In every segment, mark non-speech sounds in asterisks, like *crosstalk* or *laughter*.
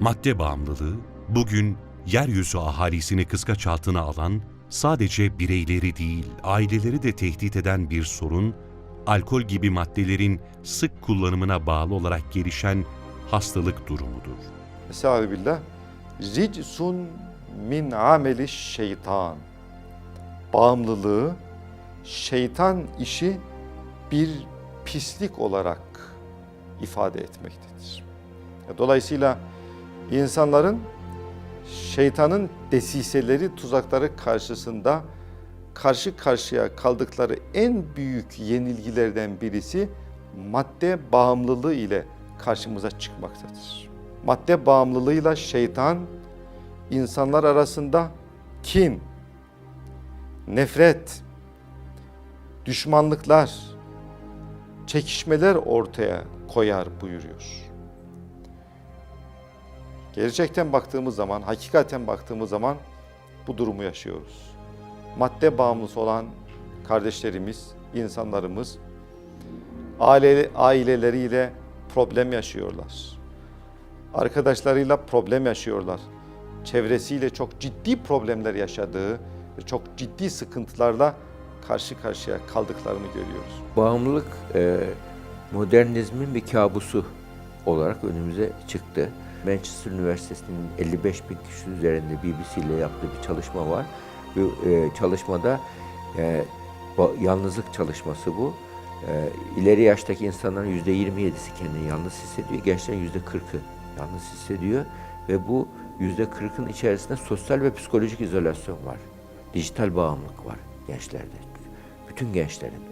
Madde bağımlılığı, bugün yeryüzü ahalisini kıskaç altına alan, sadece bireyleri değil, aileleri de tehdit eden bir sorun, alkol gibi maddelerin sık kullanımına bağlı olarak gelişen hastalık durumudur. Estağfirullah. Ricsun min ameli şeytan. Bağımlılığı şeytan işi bir pislik olarak ifade etmektedir. Dolayısıyla insanların şeytanın desiseleri, tuzakları karşısında karşı karşıya kaldıkları en büyük yenilgilerden birisi madde bağımlılığı ile karşımıza çıkmaktadır. Madde bağımlılığıyla şeytan insanlar arasında kin, nefret, düşmanlıklar, çekişmeler ortaya koyar buyuruyor. Gerçekten baktığımız zaman, hakikaten baktığımız zaman bu durumu yaşıyoruz. Madde bağımlısı olan kardeşlerimiz, insanlarımız aile, aileleriyle problem yaşıyorlar. Arkadaşlarıyla problem yaşıyorlar. Çevresiyle çok ciddi problemler yaşadığı ve çok ciddi sıkıntılarla karşı karşıya kaldıklarını görüyoruz. Bağımlılık modernizmin bir kabusu olarak önümüze çıktı. Manchester Üniversitesi'nin 55 bin kişi üzerinde BBC ile yaptığı bir çalışma var. Bu e, çalışmada e, yalnızlık çalışması bu. E, ileri yaştaki insanların yüzde 27'si kendini yalnız hissediyor. Gençlerin yüzde 40'ı yalnız hissediyor. Ve bu yüzde 40'ın içerisinde sosyal ve psikolojik izolasyon var. Dijital bağımlılık var gençlerde. Bütün gençlerin.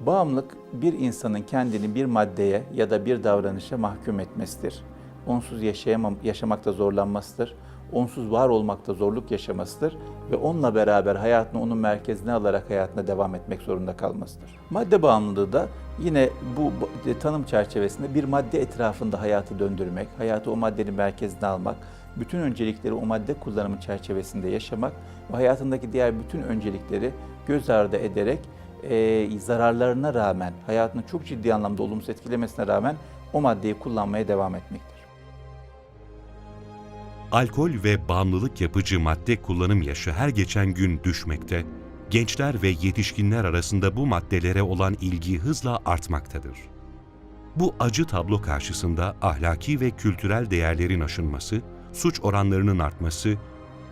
Bağımlılık bir insanın kendini bir maddeye ya da bir davranışa mahkum etmesidir. Onsuz yaşayamam, yaşamakta zorlanmasıdır. Onsuz var olmakta zorluk yaşamasıdır ve onunla beraber hayatını onun merkezine alarak hayatına devam etmek zorunda kalmasıdır. Madde bağımlılığı da yine bu bu- tanım çerçevesinde bir madde etrafında hayatı döndürmek, hayatı o maddenin merkezine almak, bütün öncelikleri o madde kullanımı çerçevesinde yaşamak ve hayatındaki diğer bütün öncelikleri göz ardı ederek e, zararlarına rağmen, hayatını çok ciddi anlamda olumsuz etkilemesine rağmen o maddeyi kullanmaya devam etmektir. Alkol ve bağımlılık yapıcı madde kullanım yaşı her geçen gün düşmekte, gençler ve yetişkinler arasında bu maddelere olan ilgi hızla artmaktadır. Bu acı tablo karşısında ahlaki ve kültürel değerlerin aşınması, suç oranlarının artması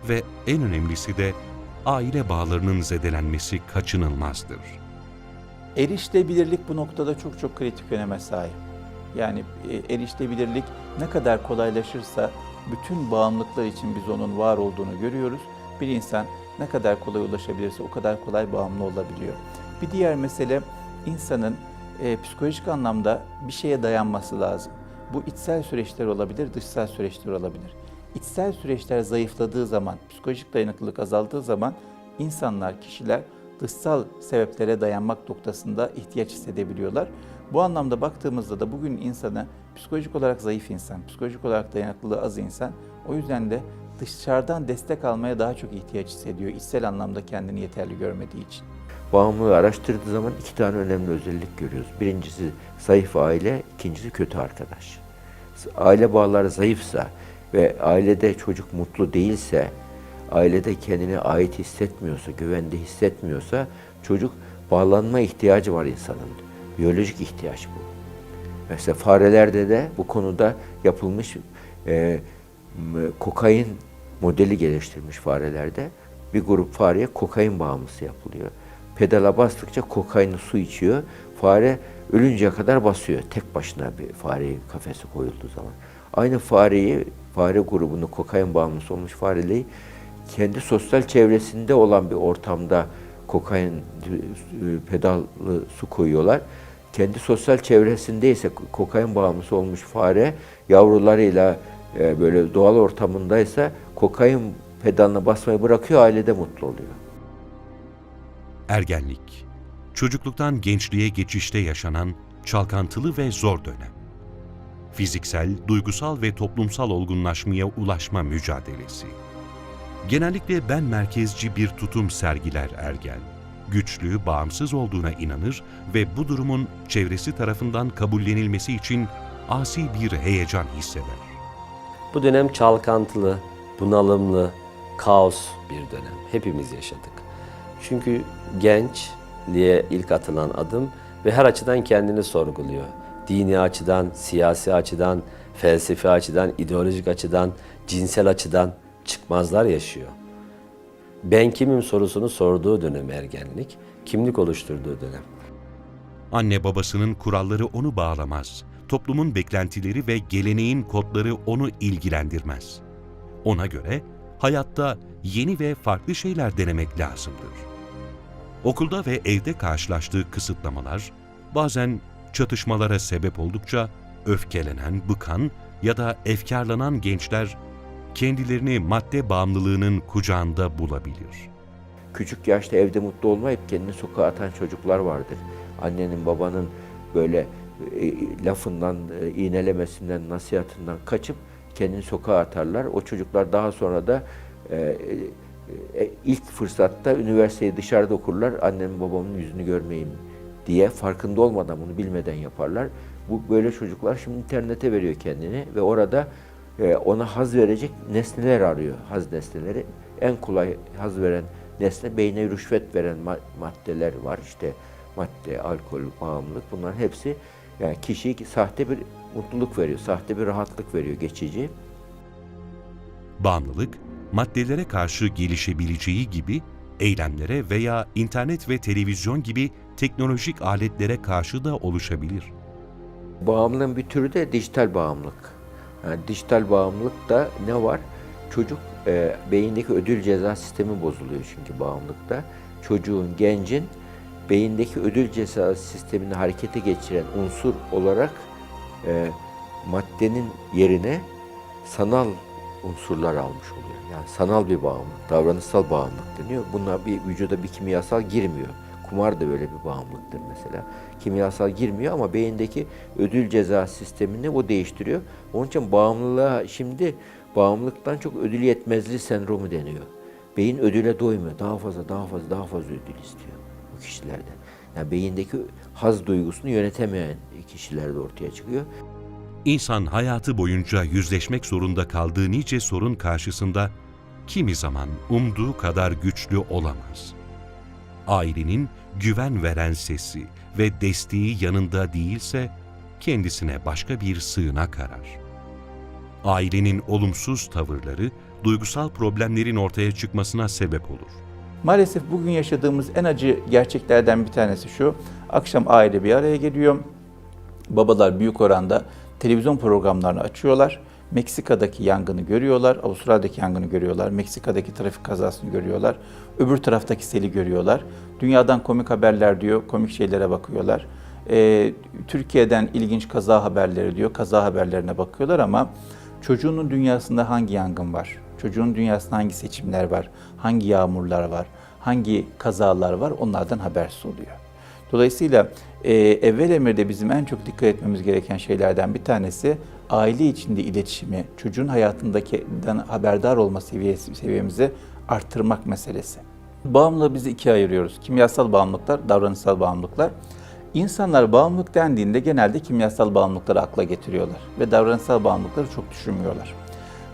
ve en önemlisi de aile bağlarının zedelenmesi kaçınılmazdır. Erişilebilirlik bu noktada çok çok kritik öneme sahip. Yani e, erişilebilirlik ne kadar kolaylaşırsa bütün bağımlılıklar için biz onun var olduğunu görüyoruz. Bir insan ne kadar kolay ulaşabilirse o kadar kolay bağımlı olabiliyor. Bir diğer mesele insanın e, psikolojik anlamda bir şeye dayanması lazım. Bu içsel süreçler olabilir, dışsal süreçler olabilir. İçsel süreçler zayıfladığı zaman, psikolojik dayanıklılık azaldığı zaman insanlar, kişiler dışsal sebeplere dayanmak noktasında ihtiyaç hissedebiliyorlar. Bu anlamda baktığımızda da bugün insanı psikolojik olarak zayıf insan, psikolojik olarak dayanıklılığı az insan. O yüzden de dışarıdan destek almaya daha çok ihtiyaç hissediyor. içsel anlamda kendini yeterli görmediği için. Bağımlılığı araştırdığı zaman iki tane önemli özellik görüyoruz. Birincisi zayıf aile, ikincisi kötü arkadaş. Aile bağları zayıfsa ve ailede çocuk mutlu değilse, ailede kendine ait hissetmiyorsa, güvende hissetmiyorsa çocuk bağlanma ihtiyacı var insanın. Biyolojik ihtiyaç bu. Mesela farelerde de bu konuda yapılmış e, kokain modeli geliştirmiş farelerde. Bir grup fareye kokain bağımlısı yapılıyor. Pedala bastıkça kokainli su içiyor. Fare ölünceye kadar basıyor. Tek başına bir fareyi kafese koyulduğu zaman. Aynı fareyi, fare grubunu kokain bağımlısı olmuş fareyi kendi sosyal çevresinde olan bir ortamda kokain e, pedallı su koyuyorlar. Kendi sosyal çevresindeyse kokain bağımlısı olmuş fare yavrularıyla e, böyle doğal ortamındaysa kokain pedalına basmayı bırakıyor, ailede mutlu oluyor. Ergenlik, çocukluktan gençliğe geçişte yaşanan çalkantılı ve zor dönem. Fiziksel, duygusal ve toplumsal olgunlaşmaya ulaşma mücadelesi. Genellikle ben merkezci bir tutum sergiler ergen. Güçlü, bağımsız olduğuna inanır ve bu durumun çevresi tarafından kabullenilmesi için asi bir heyecan hisseder. Bu dönem çalkantılı, bunalımlı, kaos bir dönem. Hepimiz yaşadık. Çünkü gençliğe ilk atılan adım ve her açıdan kendini sorguluyor. Dini açıdan, siyasi açıdan, felsefi açıdan, ideolojik açıdan, cinsel açıdan çıkmazlar yaşıyor. Ben kimim sorusunu sorduğu dönem ergenlik, kimlik oluşturduğu dönem. Anne babasının kuralları onu bağlamaz. Toplumun beklentileri ve geleneğin kodları onu ilgilendirmez. Ona göre hayatta yeni ve farklı şeyler denemek lazımdır. Okulda ve evde karşılaştığı kısıtlamalar bazen çatışmalara sebep oldukça öfkelenen, bıkan ya da efkarlanan gençler kendilerini madde bağımlılığının kucağında bulabilir. Küçük yaşta evde mutlu olmayıp kendini sokağa atan çocuklar vardır. Annenin babanın böyle e, lafından, e, iğnelemesinden, nasihatından kaçıp kendini sokağa atarlar. O çocuklar daha sonra da e, e, ilk fırsatta üniversiteyi dışarıda okurlar. Annemin babamın yüzünü görmeyeyim diye farkında olmadan bunu bilmeden yaparlar. Bu böyle çocuklar şimdi internete veriyor kendini ve orada e, ona haz verecek nesneler arıyor. Haz nesneleri. En kolay haz veren nesne beyne rüşvet veren ma- maddeler var. İşte madde, alkol, bağımlılık bunların hepsi yani kişiye sahte bir mutluluk veriyor, sahte bir rahatlık veriyor geçici. Bağımlılık, maddelere karşı gelişebileceği gibi eylemlere veya internet ve televizyon gibi teknolojik aletlere karşı da oluşabilir. Bağımlılığın bir türü de dijital bağımlılık. Yani dijital bağımlılıkta ne var? Çocuk e, beyindeki ödül ceza sistemi bozuluyor çünkü bağımlılıkta. Çocuğun, gencin beyindeki ödül ceza sistemini harekete geçiren unsur olarak e, maddenin yerine sanal unsurlar almış oluyor. Yani sanal bir bağımlılık, davranışsal bağımlılık deniyor. Buna bir vücuda bir kimyasal girmiyor. Kumar da böyle bir bağımlılıktır mesela. Kimyasal girmiyor ama beyindeki ödül ceza sistemini o değiştiriyor. Onun için bağımlılığa şimdi bağımlılıktan çok ödül yetmezliği sendromu deniyor. Beyin ödüle doymuyor. Daha fazla, daha fazla, daha fazla ödül istiyor bu kişilerden. Yani beyindeki haz duygusunu yönetemeyen kişilerde ortaya çıkıyor. İnsan hayatı boyunca yüzleşmek zorunda kaldığı nice sorun karşısında kimi zaman umduğu kadar güçlü olamaz. Ailenin güven veren sesi ve desteği yanında değilse kendisine başka bir sığınak arar. Ailenin olumsuz tavırları duygusal problemlerin ortaya çıkmasına sebep olur. Maalesef bugün yaşadığımız en acı gerçeklerden bir tanesi şu. Akşam aile bir araya geliyor. Babalar büyük oranda televizyon programlarını açıyorlar. Meksika'daki yangını görüyorlar, Avustralya'daki yangını görüyorlar, Meksika'daki trafik kazasını görüyorlar, öbür taraftaki seli görüyorlar. Dünyadan komik haberler diyor, komik şeylere bakıyorlar. Ee, Türkiye'den ilginç kaza haberleri diyor, kaza haberlerine bakıyorlar ama çocuğunun dünyasında hangi yangın var? Çocuğun dünyasında hangi seçimler var? Hangi yağmurlar var? Hangi kazalar var? Onlardan habersiz oluyor. Dolayısıyla e, evvel emirde bizim en çok dikkat etmemiz gereken şeylerden bir tanesi aile içinde iletişimi, çocuğun hayatındakinden haberdar olma seviyesi, seviyemizi arttırmak meselesi. Bağımlılığı biz ikiye ayırıyoruz. Kimyasal bağımlılıklar, davranışsal bağımlılıklar. İnsanlar bağımlılık dendiğinde genelde kimyasal bağımlılıkları akla getiriyorlar ve davranışsal bağımlılıkları çok düşünmüyorlar.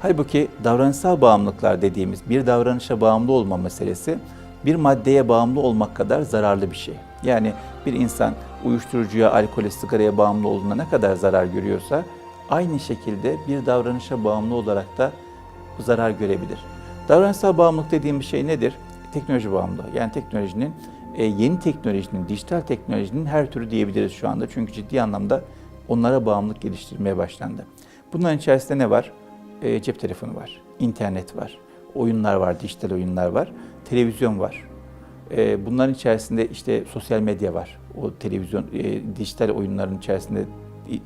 Halbuki davranışsal bağımlılıklar dediğimiz bir davranışa bağımlı olma meselesi bir maddeye bağımlı olmak kadar zararlı bir şey. Yani bir insan uyuşturucuya, alkole, sigaraya bağımlı olduğunda ne kadar zarar görüyorsa aynı şekilde bir davranışa bağımlı olarak da zarar görebilir. Davranışsal bağımlılık dediğimiz şey nedir? Teknoloji bağımlılığı. Yani teknolojinin, e, yeni teknolojinin, dijital teknolojinin her türü diyebiliriz şu anda. Çünkü ciddi anlamda onlara bağımlılık geliştirmeye başlandı. Bunların içerisinde ne var? E, cep telefonu var, internet var, oyunlar var, dijital oyunlar var, televizyon var. E, bunların içerisinde işte sosyal medya var. O televizyon, e, dijital oyunların içerisinde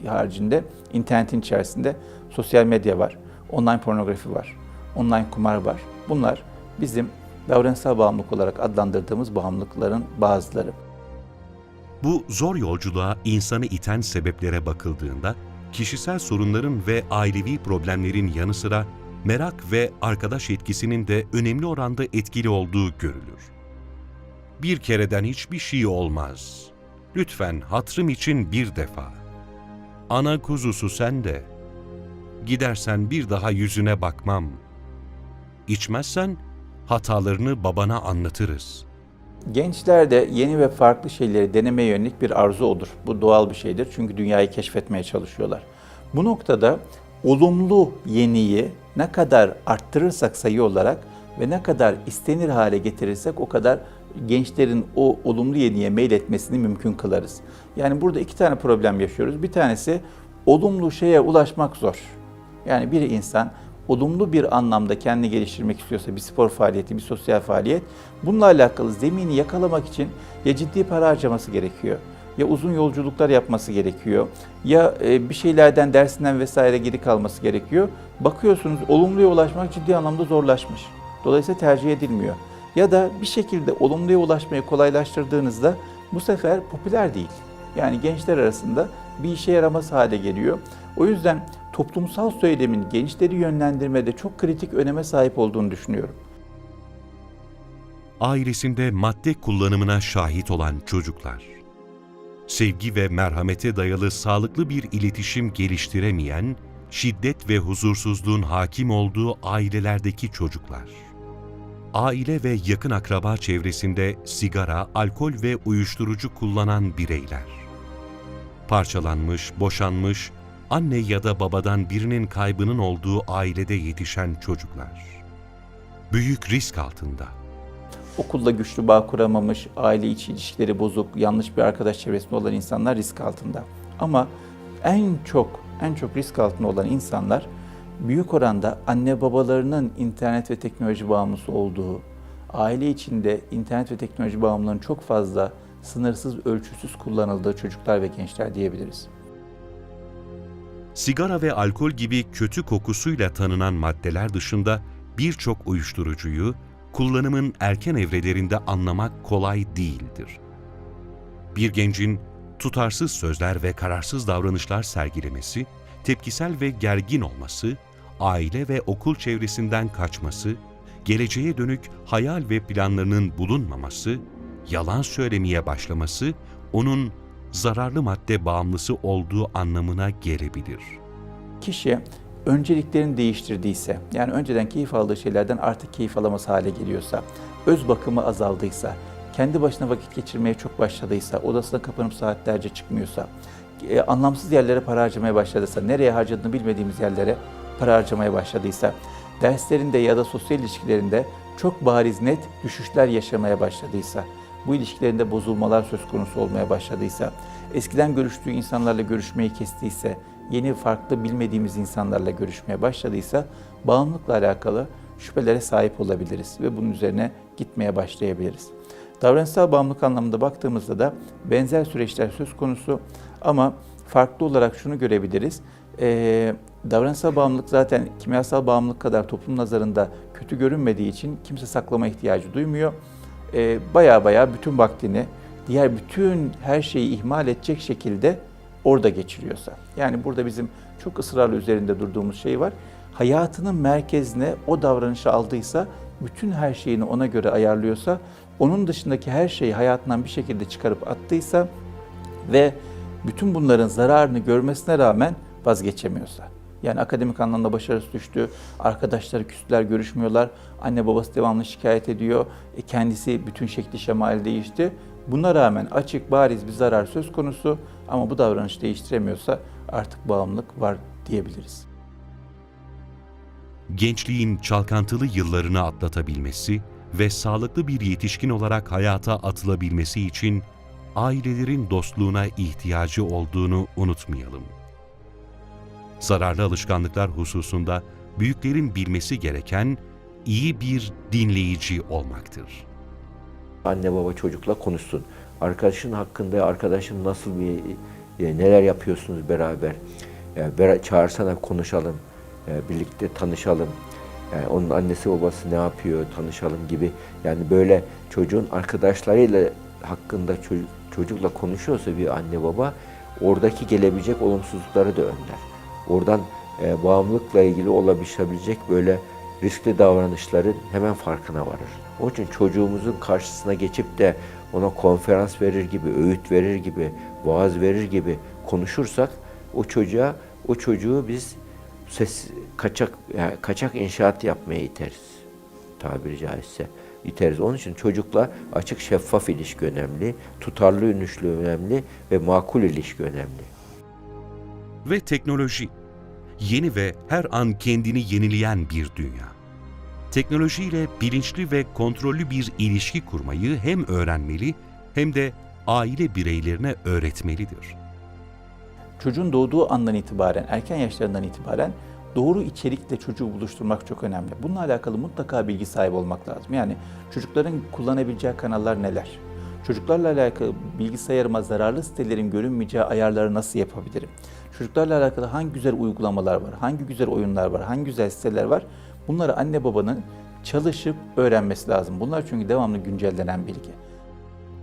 haricinde internetin içerisinde sosyal medya var, online pornografi var, online kumar var. Bunlar bizim davranışsal bağımlılık olarak adlandırdığımız bağımlılıkların bazıları. Bu zor yolculuğa insanı iten sebeplere bakıldığında, kişisel sorunların ve ailevi problemlerin yanı sıra merak ve arkadaş etkisinin de önemli oranda etkili olduğu görülür. Bir kereden hiçbir şey olmaz. Lütfen hatrım için bir defa. Ana kuzusu sende. gidersen bir daha yüzüne bakmam. İçmezsen hatalarını babana anlatırız. Gençlerde yeni ve farklı şeyleri denemeye yönelik bir arzu olur. Bu doğal bir şeydir çünkü dünyayı keşfetmeye çalışıyorlar. Bu noktada olumlu yeniyi ne kadar arttırırsak sayı olarak ve ne kadar istenir hale getirirsek o kadar gençlerin o olumlu yeniye meyletmesini mümkün kılarız. Yani burada iki tane problem yaşıyoruz. Bir tanesi olumlu şeye ulaşmak zor. Yani bir insan olumlu bir anlamda kendini geliştirmek istiyorsa bir spor faaliyeti, bir sosyal faaliyet bununla alakalı zemini yakalamak için ya ciddi para harcaması gerekiyor ya uzun yolculuklar yapması gerekiyor ya e, bir şeylerden dersinden vesaire geri kalması gerekiyor. Bakıyorsunuz olumluya ulaşmak ciddi anlamda zorlaşmış. Dolayısıyla tercih edilmiyor. Ya da bir şekilde olumluya ulaşmayı kolaylaştırdığınızda bu sefer popüler değil. Yani gençler arasında bir işe yaramaz hale geliyor. O yüzden toplumsal söylemin gençleri yönlendirmede çok kritik öneme sahip olduğunu düşünüyorum. Ailesinde madde kullanımına şahit olan çocuklar. Sevgi ve merhamete dayalı sağlıklı bir iletişim geliştiremeyen, şiddet ve huzursuzluğun hakim olduğu ailelerdeki çocuklar. Aile ve yakın akraba çevresinde sigara, alkol ve uyuşturucu kullanan bireyler. Parçalanmış, boşanmış, anne ya da babadan birinin kaybının olduğu ailede yetişen çocuklar. Büyük risk altında. Okulla güçlü bağ kuramamış, aile içi ilişkileri bozuk, yanlış bir arkadaş çevresinde olan insanlar risk altında. Ama en çok en çok risk altında olan insanlar büyük oranda anne babalarının internet ve teknoloji bağımlısı olduğu, aile içinde internet ve teknoloji bağımlılığının çok fazla sınırsız, ölçüsüz kullanıldığı çocuklar ve gençler diyebiliriz. Sigara ve alkol gibi kötü kokusuyla tanınan maddeler dışında birçok uyuşturucuyu kullanımın erken evrelerinde anlamak kolay değildir. Bir gencin tutarsız sözler ve kararsız davranışlar sergilemesi, tepkisel ve gergin olması, aile ve okul çevresinden kaçması, geleceğe dönük hayal ve planlarının bulunmaması, yalan söylemeye başlaması onun zararlı madde bağımlısı olduğu anlamına gelebilir. Kişi önceliklerini değiştirdiyse, yani önceden keyif aldığı şeylerden artık keyif alamaz hale geliyorsa, öz bakımı azaldıysa, kendi başına vakit geçirmeye çok başladıysa, odasına kapanıp saatlerce çıkmıyorsa, e, anlamsız yerlere para harcamaya başladıysa, nereye harcadığını bilmediğimiz yerlere para harcamaya başladıysa, derslerinde ya da sosyal ilişkilerinde çok bariz net düşüşler yaşamaya başladıysa, bu ilişkilerinde bozulmalar söz konusu olmaya başladıysa, eskiden görüştüğü insanlarla görüşmeyi kestiyse, yeni farklı bilmediğimiz insanlarla görüşmeye başladıysa bağımlılıkla alakalı şüphelere sahip olabiliriz ve bunun üzerine gitmeye başlayabiliriz. Davranışsal bağımlılık anlamında baktığımızda da benzer süreçler söz konusu ama farklı olarak şunu görebiliriz. Ee, davranışsal bağımlılık zaten kimyasal bağımlılık kadar toplum nazarında kötü görünmediği için kimse saklama ihtiyacı duymuyor. Ee, baya baya bütün vaktini diğer bütün her şeyi ihmal edecek şekilde orada geçiriyorsa. Yani burada bizim çok ısrarla üzerinde durduğumuz şey var. Hayatının merkezine o davranışı aldıysa, bütün her şeyini ona göre ayarlıyorsa, onun dışındaki her şeyi hayatından bir şekilde çıkarıp attıysa ve bütün bunların zararını görmesine rağmen vazgeçemiyorsa. Yani akademik anlamda başarısı düştü, arkadaşları küstüler, görüşmüyorlar, anne babası devamlı şikayet ediyor, e kendisi bütün şekli şemali değişti. Buna rağmen açık, bariz bir zarar söz konusu ama bu davranış değiştiremiyorsa artık bağımlılık var diyebiliriz. Gençliğin çalkantılı yıllarını atlatabilmesi ve sağlıklı bir yetişkin olarak hayata atılabilmesi için ailelerin dostluğuna ihtiyacı olduğunu unutmayalım. Zararlı alışkanlıklar hususunda büyüklerin bilmesi gereken iyi bir dinleyici olmaktır. Anne baba çocukla konuşsun. Arkadaşın hakkında arkadaşım nasıl bir e, neler yapıyorsunuz beraber? E, bera- çağırsana konuşalım. E, birlikte tanışalım. Yani onun annesi babası ne yapıyor tanışalım gibi. Yani böyle çocuğun arkadaşlarıyla hakkında çocuk, çocukla konuşuyorsa bir anne baba oradaki gelebilecek olumsuzlukları da önler. Oradan e, bağımlılıkla ilgili olabilecek böyle riskli davranışların hemen farkına varır. Onun için çocuğumuzun karşısına geçip de ona konferans verir gibi, öğüt verir gibi, vaaz verir gibi konuşursak o çocuğa o çocuğu biz ses kaçak yani kaçak inşaat yapmaya iteriz. Tabiri caizse iteriz. Onun için çocukla açık şeffaf ilişki önemli, tutarlı ünüşlü önemli ve makul ilişki önemli. Ve teknoloji. Yeni ve her an kendini yenileyen bir dünya. Teknolojiyle bilinçli ve kontrollü bir ilişki kurmayı hem öğrenmeli hem de aile bireylerine öğretmelidir. Çocuğun doğduğu andan itibaren, erken yaşlarından itibaren doğru içerikle çocuğu buluşturmak çok önemli. Bununla alakalı mutlaka bilgi sahibi olmak lazım. Yani çocukların kullanabileceği kanallar neler? Çocuklarla alakalı bilgisayarıma zararlı sitelerin görünmeyeceği ayarları nasıl yapabilirim? Çocuklarla alakalı hangi güzel uygulamalar var, hangi güzel oyunlar var, hangi güzel siteler var? Bunları anne babanın çalışıp öğrenmesi lazım. Bunlar çünkü devamlı güncellenen bilgi.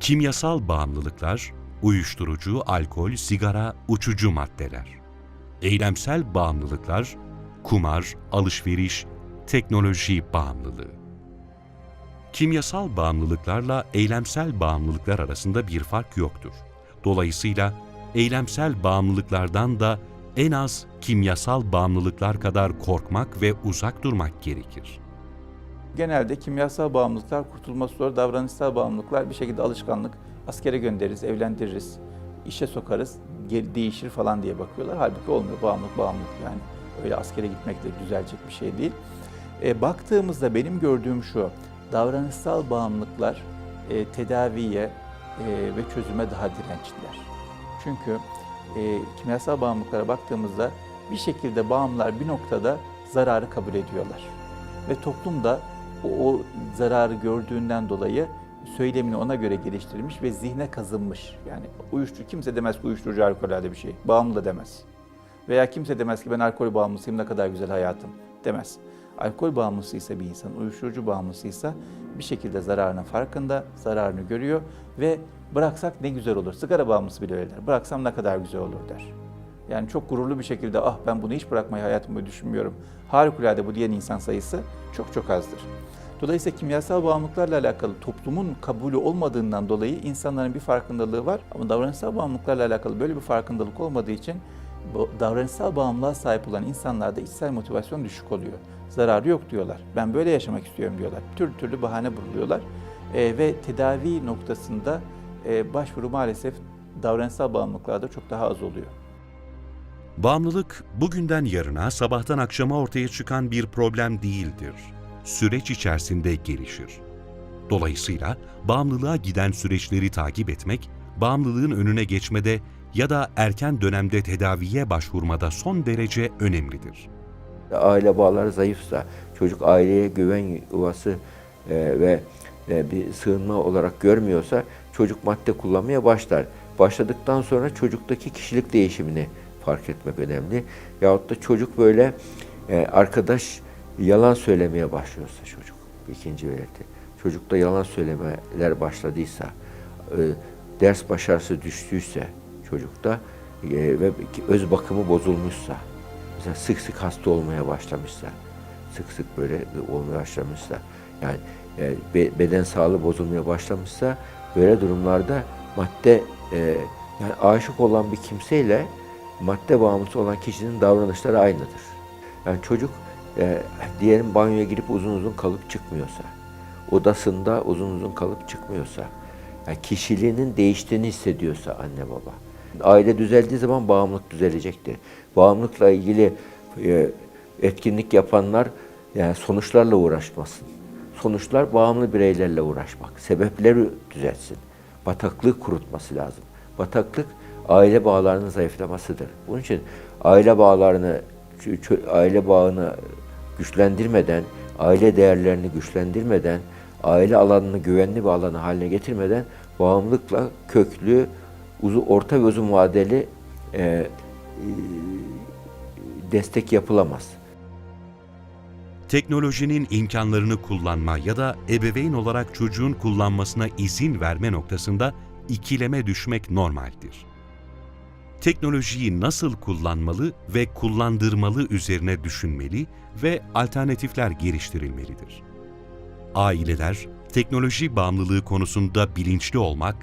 Kimyasal bağımlılıklar, uyuşturucu, alkol, sigara, uçucu maddeler. Eylemsel bağımlılıklar, kumar, alışveriş, teknoloji bağımlılığı. Kimyasal bağımlılıklarla eylemsel bağımlılıklar arasında bir fark yoktur. Dolayısıyla eylemsel bağımlılıklardan da en az kimyasal bağımlılıklar kadar korkmak ve uzak durmak gerekir. Genelde kimyasal bağımlılıklar kurtulması zor, davranışsal bağımlılıklar bir şekilde alışkanlık, askere göndeririz, evlendiririz, işe sokarız, değişir falan diye bakıyorlar. Halbuki olmuyor, bağımlılık bağımlılık yani. Öyle askere gitmekle düzelecek bir şey değil. E, baktığımızda benim gördüğüm şu, davranışsal bağımlılıklar e, tedaviye e, ve çözüme daha dirençliler. Çünkü e, kimyasal bağımlılıklara baktığımızda bir şekilde bağımlılar bir noktada zararı kabul ediyorlar. Ve toplum da o, o zararı gördüğünden dolayı söylemini ona göre geliştirilmiş ve zihne kazınmış. Yani uyuşturucu kimse demez ki uyuşturucu alkollerde bir şey. Bağımlı da demez. Veya kimse demez ki ben alkol bağımlısıyım ne kadar güzel hayatım demez. Alkol bağımlısıysa bir insan, uyuşturucu bağımlısıysa bir şekilde zararının farkında, zararını görüyor ve bıraksak ne güzel olur. Sigara bağımlısı bile öyle der. Bıraksam ne kadar güzel olur der. Yani çok gururlu bir şekilde ah ben bunu hiç bırakmayı hayatımda düşünmüyorum. Harikulade bu diyen insan sayısı çok çok azdır. Dolayısıyla kimyasal bağımlılıklarla alakalı toplumun kabulü olmadığından dolayı insanların bir farkındalığı var. Ama davranışsal bağımlılıklarla alakalı böyle bir farkındalık olmadığı için davranışsal bağımlılığa sahip olan insanlarda içsel motivasyon düşük oluyor. Zararı yok diyorlar. Ben böyle yaşamak istiyorum diyorlar. Türlü türlü bahane buluyorlar. Ee, ve tedavi noktasında e, başvuru maalesef davranışsal bağımlılıklarda çok daha az oluyor. Bağımlılık bugünden yarına, sabahtan akşama ortaya çıkan bir problem değildir. Süreç içerisinde gelişir. Dolayısıyla bağımlılığa giden süreçleri takip etmek, bağımlılığın önüne geçmede ya da erken dönemde tedaviye başvurmada son derece önemlidir. Aile bağları zayıfsa, çocuk aileye güven yuvası e, ve e, bir sığınma olarak görmüyorsa çocuk madde kullanmaya başlar. Başladıktan sonra çocuktaki kişilik değişimini fark etmek önemli. Yahut da çocuk böyle e, arkadaş yalan söylemeye başlıyorsa çocuk ikinci belirti. Çocukta yalan söylemeler başladıysa, e, ders başarısı düştüyse çocukta e, ve öz bakımı bozulmuşsa, mesela sık sık hasta olmaya başlamışsa, sık sık böyle olmaya başlamışsa, yani e, be- beden sağlığı bozulmaya başlamışsa böyle durumlarda madde e, yani aşık olan bir kimseyle madde bağımlısı olan kişinin davranışları aynıdır. Yani çocuk e, diyelim banyoya girip uzun uzun kalıp çıkmıyorsa, odasında uzun uzun kalıp çıkmıyorsa, yani kişiliğinin değiştiğini hissediyorsa anne baba, aile düzeldiği zaman bağımlılık düzelecektir. Bağımlılıkla ilgili e, etkinlik yapanlar yani sonuçlarla uğraşmasın. Sonuçlar bağımlı bireylerle uğraşmak. Sebepleri düzeltsin. Bataklığı kurutması lazım. Bataklık aile bağlarının zayıflamasıdır. Bunun için aile bağlarını aile bağını güçlendirmeden, aile değerlerini güçlendirmeden, aile alanını güvenli bir alanı haline getirmeden bağımlılıkla köklü, uzun, orta ve uzun vadeli e, e, destek yapılamaz. Teknolojinin imkanlarını kullanma ya da ebeveyn olarak çocuğun kullanmasına izin verme noktasında ikileme düşmek normaldir. Teknolojiyi nasıl kullanmalı ve kullandırmalı üzerine düşünmeli ve alternatifler geliştirilmelidir. Aileler, teknoloji bağımlılığı konusunda bilinçli olmak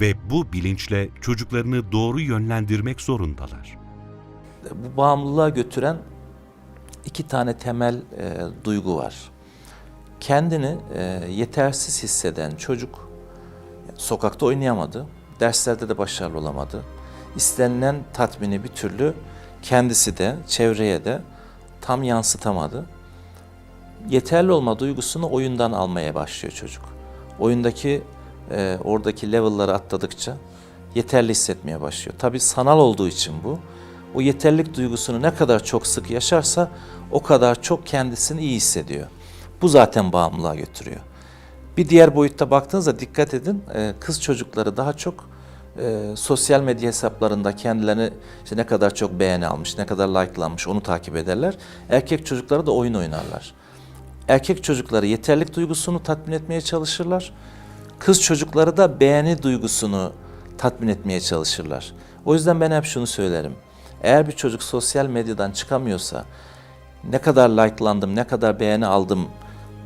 ve bu bilinçle çocuklarını doğru yönlendirmek zorundalar. bu bağımlılığa götüren iki tane temel e, duygu var. Kendini e, yetersiz hisseden çocuk sokakta oynayamadı, derslerde de başarılı olamadı. İstenilen tatmini bir türlü kendisi de, çevreye de tam yansıtamadı. Yeterli olma duygusunu oyundan almaya başlıyor çocuk. Oyundaki e, oradaki level'ları atladıkça yeterli hissetmeye başlıyor. Tabii sanal olduğu için bu. O yeterlilik duygusunu ne kadar çok sık yaşarsa o kadar çok kendisini iyi hissediyor. Bu zaten bağımlılığa götürüyor. Bir diğer boyutta baktığınızda dikkat edin e, kız çocukları daha çok e, sosyal medya hesaplarında kendilerini işte ne kadar çok beğeni almış, ne kadar likelanmış onu takip ederler. Erkek çocukları da oyun oynarlar. Erkek çocukları yeterlik duygusunu tatmin etmeye çalışırlar. Kız çocukları da beğeni duygusunu tatmin etmeye çalışırlar. O yüzden ben hep şunu söylerim. Eğer bir çocuk sosyal medyadan çıkamıyorsa, ne kadar likelandım, ne kadar beğeni aldım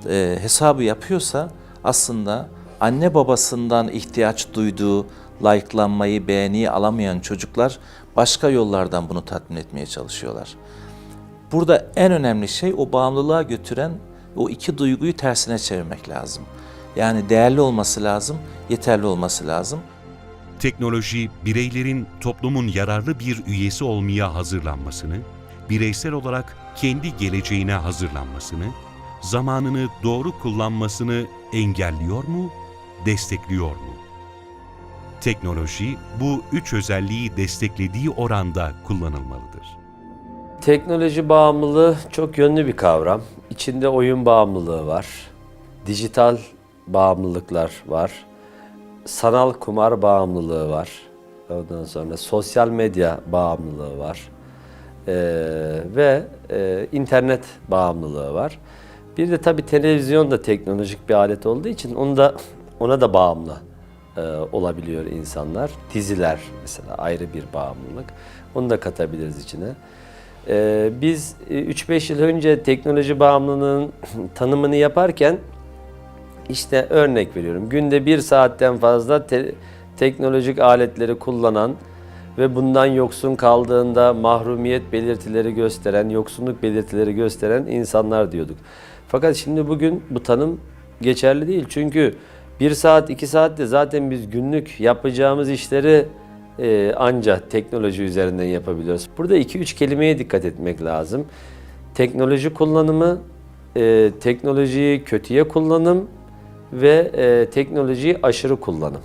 e, hesabı yapıyorsa aslında anne babasından ihtiyaç duyduğu likelanmayı, beğeniyi alamayan çocuklar başka yollardan bunu tatmin etmeye çalışıyorlar. Burada en önemli şey o bağımlılığa götüren o iki duyguyu tersine çevirmek lazım. Yani değerli olması lazım, yeterli olması lazım. Teknoloji, bireylerin toplumun yararlı bir üyesi olmaya hazırlanmasını, bireysel olarak kendi geleceğine hazırlanmasını, zamanını doğru kullanmasını engelliyor mu, destekliyor mu? Teknoloji bu üç özelliği desteklediği oranda kullanılmalıdır. Teknoloji bağımlılığı çok yönlü bir kavram. İçinde oyun bağımlılığı var. Dijital bağımlılıklar var. Sanal kumar bağımlılığı var. Ondan sonra sosyal medya bağımlılığı var. Ee, ve e, internet bağımlılığı var. Bir de tabii televizyon da teknolojik bir alet olduğu için onu da ona da bağımlı e, olabiliyor insanlar. Diziler mesela ayrı bir bağımlılık. Onu da katabiliriz içine. Ee, biz e, 3-5 yıl önce teknoloji bağımlılığının *clears throat* tanımını yaparken işte örnek veriyorum. Günde bir saatten fazla te- teknolojik aletleri kullanan ve bundan yoksun kaldığında mahrumiyet belirtileri gösteren, yoksunluk belirtileri gösteren insanlar diyorduk. Fakat şimdi bugün bu tanım geçerli değil. Çünkü bir saat, iki saatte zaten biz günlük yapacağımız işleri e, anca teknoloji üzerinden yapabiliyoruz. Burada iki üç kelimeye dikkat etmek lazım. Teknoloji kullanımı, e, teknolojiyi kötüye kullanım ve e, teknolojiyi aşırı kullanım.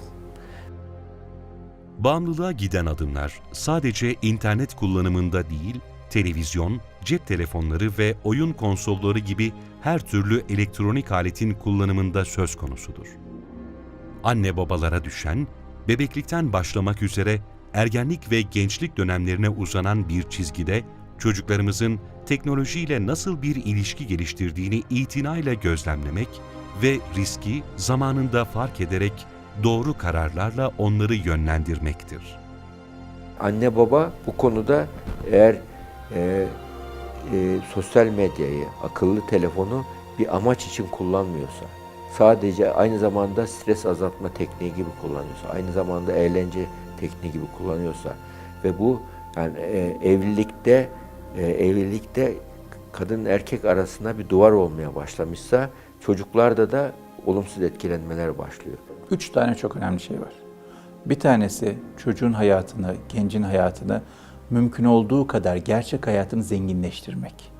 Bağımlılığa giden adımlar sadece internet kullanımında değil, televizyon, cep telefonları ve oyun konsolları gibi her türlü elektronik aletin kullanımında söz konusudur. Anne babalara düşen, bebeklikten başlamak üzere ergenlik ve gençlik dönemlerine uzanan bir çizgide çocuklarımızın teknolojiyle nasıl bir ilişki geliştirdiğini itinayla gözlemlemek ve riski zamanında fark ederek doğru kararlarla onları yönlendirmektir. Anne baba bu konuda eğer e, e, sosyal medyayı, akıllı telefonu bir amaç için kullanmıyorsa, sadece aynı zamanda stres azaltma tekniği gibi kullanıyorsa, aynı zamanda eğlence tekniği gibi kullanıyorsa ve bu yani e, evlilikte e, evlilikte kadın erkek arasında bir duvar olmaya başlamışsa çocuklarda da olumsuz etkilenmeler başlıyor. Üç tane çok önemli şey var. Bir tanesi çocuğun hayatını, gencin hayatını mümkün olduğu kadar gerçek hayatını zenginleştirmek.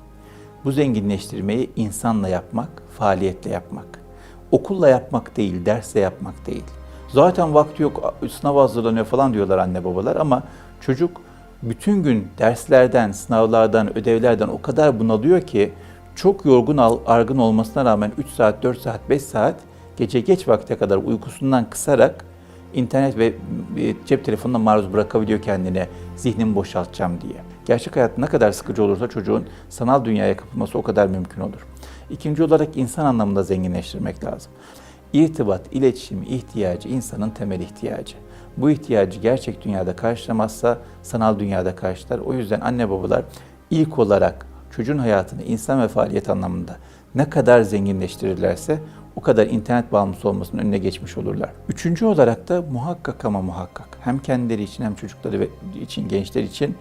Bu zenginleştirmeyi insanla yapmak, faaliyetle yapmak. Okulla yapmak değil, dersle yapmak değil. Zaten vakti yok, sınav hazırlanıyor falan diyorlar anne babalar ama çocuk bütün gün derslerden, sınavlardan, ödevlerden o kadar bunalıyor ki çok yorgun, argın olmasına rağmen 3 saat, 4 saat, 5 saat gece geç vakte kadar uykusundan kısarak internet ve cep telefonuna maruz bırakabiliyor kendine zihnimi boşaltacağım diye. Gerçek hayat ne kadar sıkıcı olursa çocuğun sanal dünyaya kapılması o kadar mümkün olur. İkinci olarak insan anlamında zenginleştirmek lazım. İrtibat, iletişim ihtiyacı insanın temel ihtiyacı. Bu ihtiyacı gerçek dünyada karşılamazsa sanal dünyada karşılar. O yüzden anne babalar ilk olarak çocuğun hayatını insan ve faaliyet anlamında ne kadar zenginleştirirlerse o kadar internet bağımlısı olmasının önüne geçmiş olurlar. Üçüncü olarak da muhakkak ama muhakkak hem kendileri için hem çocukları için, gençler için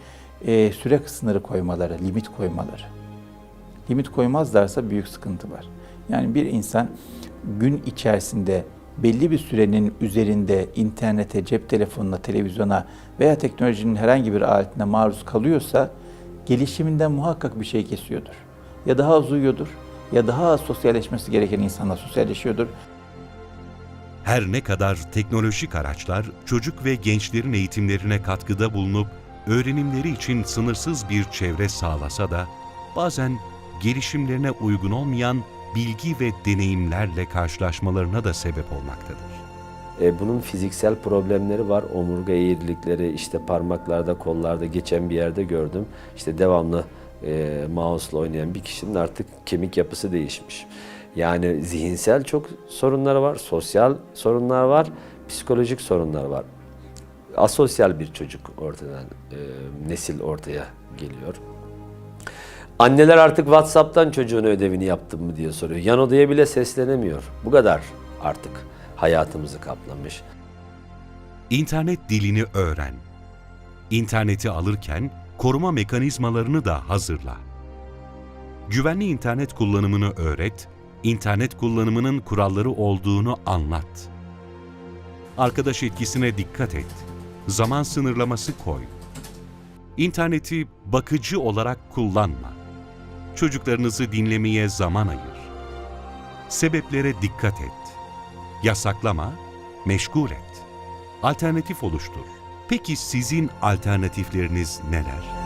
e, süre sınırı koymaları, limit koymaları. limit koymazlarsa büyük sıkıntı var. Yani bir insan gün içerisinde belli bir sürenin üzerinde internete, cep telefonuna, televizyona veya teknolojinin herhangi bir aletine maruz kalıyorsa gelişiminden muhakkak bir şey kesiyordur. Ya daha az uyuyordur ya daha az sosyalleşmesi gereken insanla sosyalleşiyordur. Her ne kadar teknolojik araçlar çocuk ve gençlerin eğitimlerine katkıda bulunup öğrenimleri için sınırsız bir çevre sağlasa da bazen gelişimlerine uygun olmayan bilgi ve deneyimlerle karşılaşmalarına da sebep olmaktadır. E, bunun fiziksel problemleri var. Omurga eğrilikleri, işte parmaklarda, kollarda geçen bir yerde gördüm. İşte devamlı e, mouse'la oynayan bir kişinin artık kemik yapısı değişmiş. Yani zihinsel çok sorunları var, sosyal sorunlar var, psikolojik sorunlar var. Asosyal bir çocuk ortadan, e, nesil ortaya geliyor. Anneler artık WhatsApp'tan çocuğun ödevini yaptın mı diye soruyor. Yan odaya bile seslenemiyor. Bu kadar artık hayatımızı kaplamış. İnternet dilini öğren. İnterneti alırken koruma mekanizmalarını da hazırla. Güvenli internet kullanımını öğret, internet kullanımının kuralları olduğunu anlat. Arkadaş etkisine dikkat et. Zaman sınırlaması koy. İnterneti bakıcı olarak kullanma. Çocuklarınızı dinlemeye zaman ayır. Sebeplere dikkat et. Yasaklama, meşgul et. Alternatif oluştur. Peki sizin alternatifleriniz neler?